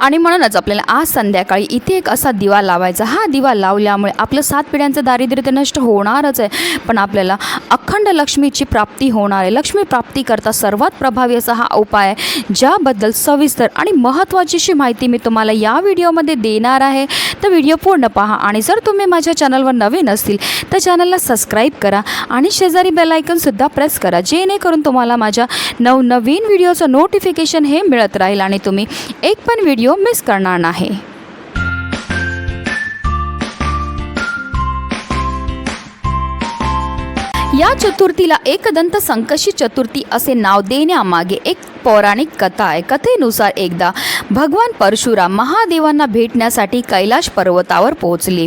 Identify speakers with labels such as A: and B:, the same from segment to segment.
A: आणि म्हणूनच आपल्याला आज संध्याकाळी इथे एक असा दिवा लावायचा. हा दिवा लावल्यामुळे आपलं सात पिढ्यांचं दारिद्र्य तर नष्ट होणारच आहे पण आपल्याला अखंड लक्ष्मीची प्राप्ती होणार आहे. लक्ष्मी प्राप्तीकरता सर्वात प्रभावी असा हा उपाय आहे ज्याबद्दल सविस्तर आणि महत्त्वाचीशी माहिती मी तुम्हाला या व्हिडिओमध्ये देणार आहे. तर व्हिडिओ पूर्ण पहा आणि जर तुम्ही माझ्या चॅनलवर नवीन असतील तर चॅनलला सबस्क्राईब करा आणि शेजारी बेल आयकनसुद्धा प्रेस करा जेणेकरून तुम्हाला माझ्या नवनवीन व्हिडिओचं नोटिफिकेशन हे मिळत राहील आणि तुम्ही एक पण व्हिडिओ मिस करणार नाही. या चतुर्थीला एकदंत संकशी चतुर्थी असे नाव देण्यामागे एक पौराणिक कथा आहे. कथेनुसार एकदा भगवान परशुराम महादेवांना भेटण्यासाठी कैलाश पर्वतावर पोहोचले.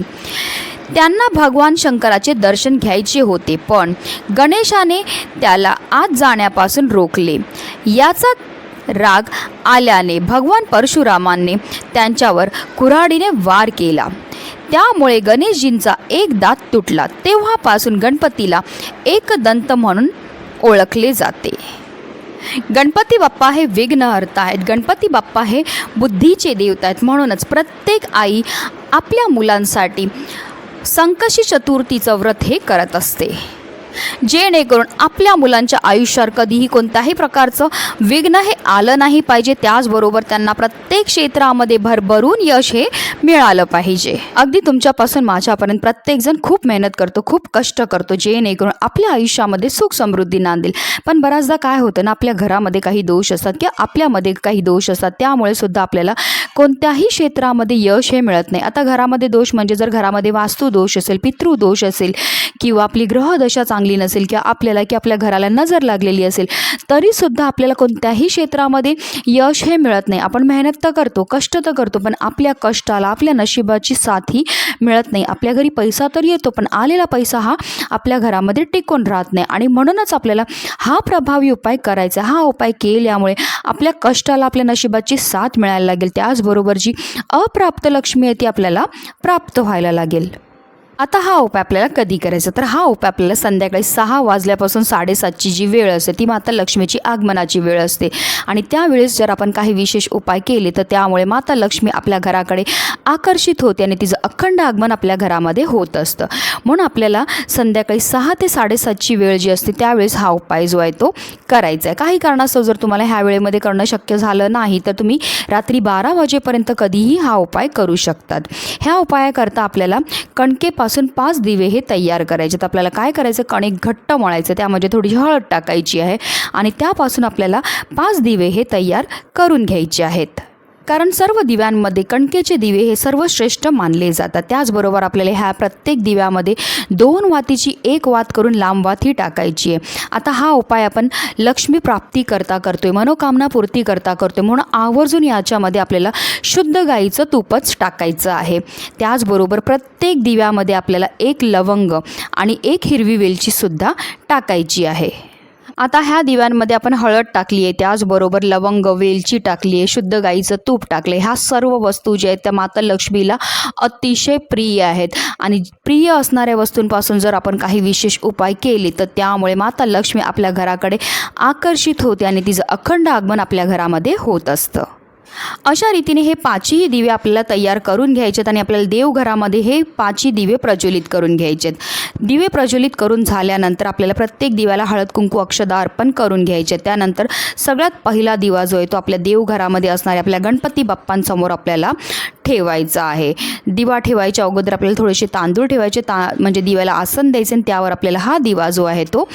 A: त्यांना भगवान शंकराचे दर्शन घ्यायचे होते पण गणेशाने त्याला आत जाण्यापासून रोखले. याचा राग आल्याने भगवान परशुरामांनी त्यांच्यावर कुऱ्हाडीने वार केला. त्यामुळे गणेशजींचा एक दात तुटला. तेव्हापासून गणपतीला एक दंत म्हणून ओळखले जाते. गणपती बाप्पा हे विघ्नहर्ता आहेत. गणपती बाप्पा हे बुद्धीचे देवता आहेत. म्हणूनच प्रत्येक आई आपल्या मुलांसाठी संकशी चतुर्थीचं व्रत हे करत असते. जेणेकरून आपल्या मुलांच्या आयुष्यावर कधीही कोणत्याही प्रकारचं विघ्न हे आलं नाही पाहिजे. त्याचबरोबर त्यांना प्रत्येक क्षेत्रामध्ये भरभरून यश हे मिळालं पाहिजे. अगदी तुमच्यापासून माझ्यापर्यंत प्रत्येकजण खूप मेहनत करतो खूप कष्ट करतो जेणेकरून आपल्या आयुष्यामध्ये सुख समृद्धी नांदेल. पण बऱ्याचदा काय होतं ना आपल्या घरामध्ये काही दोष असतात किंवा आपल्यामध्ये काही दोष असतात त्यामुळे सुद्धा आपल्याला कोणत्याही क्षेत्रामध्ये यश हे मिळत नाही. आता घरामध्ये दोष म्हणजे जर घरामध्ये वास्तू दोष असेल पितृदोष असेल किंवा आपली ग्रहदशा चांगली नसेल किंवा आपल्याला की आपल्या घराला नजर लागलेली असेल तरीसुद्धा आपल्याला कोणत्याही क्षेत्रामध्ये यश हे मिळत नाही. आपण मेहनत तर करतो कष्ट तर करतो पण आपल्या कष्टाला आपल्या नशिबाची साथी मिळत नाही. आपल्या घरी पैसा तर येतो पण आलेला पैसा हा आपल्या घरामध्ये टिकून राहत नाही. आणि म्हणूनच आपल्याला हा प्रभावी उपाय करायचा हा उपाय केल्यामुळे आपल्या कष्टाला आपल्या नशिबाची साथ मिळायला लागेल. त्याचबरोबर जी अप्राप्त लक्ष्मी आहे ती आपल्याला प्राप्त व्हायला लागेल. आता हा उपाय आपल्याला कधी करायचा? तर हा उपाय आपल्याला संध्याकाळी सहा वाजल्यापासून साडेसातची जी वेळ असते ती माता लक्ष्मीची आगमनाची वेळ असते. आणि त्यावेळेस जर आपण काही विशेष उपाय केले तर त्यामुळे माता लक्ष्मी आपल्या घराकडे आकर्षित होते आणि तिचं अखंड आगमन आपल्या घरामध्ये होत असतं. म्हणून आपल्याला संध्याकाळी सहा ते साडेसातची वेळ जी असते त्यावेळेस हा उपाय जो आहे तो करायचा आहे. काही कारणास्तव जर तुम्हाला ह्या वेळेमध्ये करणं शक्य झालं नाही तर तुम्ही रात्री बारा वाजेपर्यंत कधीही हा उपाय करू शकतात. ह्या उपायाकरता आपल्याला कणकेपासून पाच दिवे हे तयार करायचे. तर आपल्याला काय करायचं? कणिक घट्ट मळायचं. त्यामध्ये थोडी हळद टाकायची आहे. आणि त्यापासून आपल्याला पाच दिवे हे तयार करून घ्यायचे आहेत. कारण सर्व दिव्यांमध्ये कणकेचे दिवे हे सर्वश्रेष्ठ मानले जातात. त्याचबरोबर आपल्याला ह्या प्रत्येक दिव्यामध्ये दोन वातीची एक वात करून लांब वात ही टाकायची आहे. आता हा उपाय आपण लक्ष्मी प्राप्ती करता करतोय मनोकामना पूर्ती करता करतोय म्हणून आवर्जून याच्यामध्ये आपल्याला शुद्ध गाईचं तूपच टाकायचं आहे. त्याचबरोबर प्रत्येक दिव्यामध्ये आपल्याला एक लवंग आणि एक हिरवी वेलचीसुद्धा टाकायची आहे. आता ह्या दिव्यांमध्ये आपण हळद टाकली आहे त्याचबरोबर लवंग वेलची टाकली आहे शुद्ध गाईचं तूप टाकलं ह्या सर्व वस्तू ज्या आहेत त्या माता लक्ष्मीला अतिशय प्रिय आहेत. आणि प्रिय असणाऱ्या वस्तूंपासून जर आपण काही विशेष उपाय केले तर त्यामुळे माता लक्ष्मी आपल्या घराकडे आकर्षित होते आणि तिचं अखंड आगमन आपल्या घरामध्ये होत असतं. अशा रीतीने हे पाचही दिवे आपल्याला तयार करून घ्यायचे आणि आपल्याला देवघरामध्ये हे पाचही दिवे प्रज्वलित करून घ्यायचे दिवे प्रज्वलित करून झाल्यानंतर आपल्याला प्रत्येक दिव्याला हळद कुंकू अक्षदा अर्पण करून घ्यायचे आहेत. त्यानंतर सगळ्यात पहिला दिवा जो आहे तो आपल्या देवघरामध्ये असणाऱ्या आपल्या गणपती बाप्पांसमोर आपल्याला ठेवायचा आहे. दिवा ठेवायच्या अगोदर आपल्याला थोडेसे तांदूळ ठेवायचे ता म्हणजे दिव्याला आसन द्यायचे आणि त्यावर आपल्याला हा दिवा जो आहे तो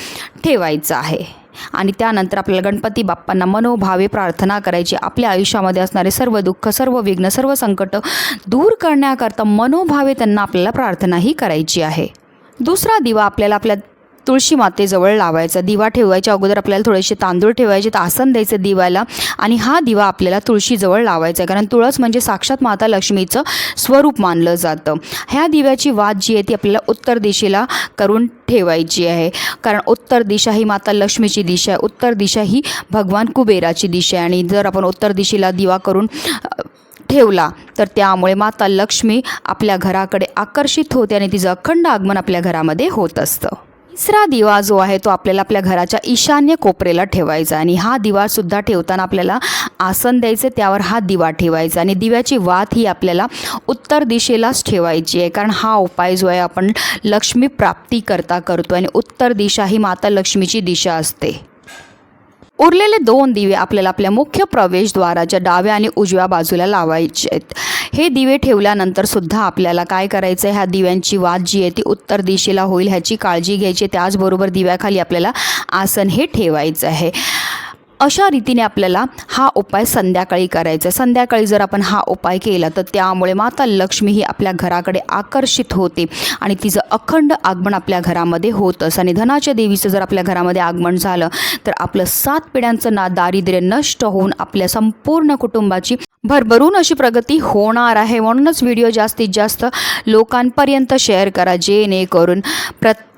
A: ठेवायचा आहे. आणि त्यानंतर आपल्याला गणपती बाप्पांना मनोभावे प्रार्थना करायची. आपल्या आयुष्यामध्ये असणारे सर्व दुःख सर्व विघ्न सर्व संकट दूर करण्याकरता मनोभावे त्यांना आपल्याला प्रार्थनाही करायची आहे. दुसरा दिवा आपल्याला आपल्या तुळशी मातेजवळ लावायचा. दिवा ठेवायच्या अगोदर आपल्याला थोडेसे तांदूळ ठेवायचे तर आसन द्यायचं दिवाला आणि हा दिवा आपल्याला तुळशीजवळ लावायचा आहे. कारण तुळस म्हणजे साक्षात माता लक्ष्मीचं स्वरूप मानलं जातं. ह्या दिव्याची वाद जी आहे ती आपल्याला उत्तर दिशेला करून ठेवायची आहे. कारण उत्तर दिशा ही माता लक्ष्मीची दिशा आहे. उत्तर दिशा ही भगवान कुबेराची दिशा आहे. आणि जर आपण उत्तर दिशेला दिवा करून ठेवला तर त्यामुळे माता लक्ष्मी आपल्या घराकडे आकर्षित होते आणि तिचं अखंड आगमन आपल्या घरामध्ये होत असतं. तिसरा दिवा जो आहे तो आपल्याला आपल्या घराच्या ईशान्य कोपरेला ठेवायचा आणि हा दिवासुद्धा ठेवताना आपल्याला आसन द्यायचे त्यावर हा दिवा ठेवायचा आणि दिव्याची वात ही आपल्याला उत्तर दिशेलाच ठेवायची आहे. कारण हा उपाय जो आहे आपण लक्ष्मी प्राप्ती करता करतो आणि उत्तर दिशा ही माता लक्ष्मीची दिशा असते. उरलेले दोन दिवे आपल्याला आपल्या मुख्य प्रवेशद्वाराच्या डाव्या आणि उजव्या बाजूला लावायचे आहेत. हे दिवे ठेवल्यानंतर सुद्धा आपल्याला काय करायचं आहे ह्या दिव्यांची वाद जी आहे ती उत्तर दिशेला होईल ह्याची काळजी घ्यायची. त्याचबरोबर दिव्याखाली आपल्याला आसन हे ठेवायचं आहे. अशा रीतीने आपल्याला हा उपाय संध्याकाळी करायचा आहे. संध्याकाळी जर आपण हा उपाय केला तर त्यामुळे माता लक्ष्मी ही आपल्या घराकडे आकर्षित होते आणि तिचं अखंड आगमन आपल्या घरामध्ये होत असं आणि धनाच्या देवीचं जर आपल्या घरामध्ये आगमन झालं तर आपलं सात पिढ्यांचं ना दारिद्र्य नष्ट होऊन आपल्या संपूर्ण कुटुंबाची भरभरून अशी प्रगती होणार आहे. म्हणूनच व्हिडिओ जास्तीत जास्त लोकांपर्यंत शेअर करा जेणेकरून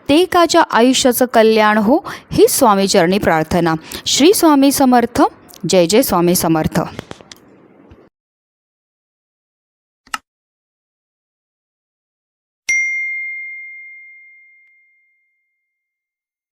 A: प्रत्येकाच्या आयुष्याचं कल्याण हो ही स्वामीचरणी प्रार्थना. श्री स्वामी समर्थ जय जय स्वामी समर्थ.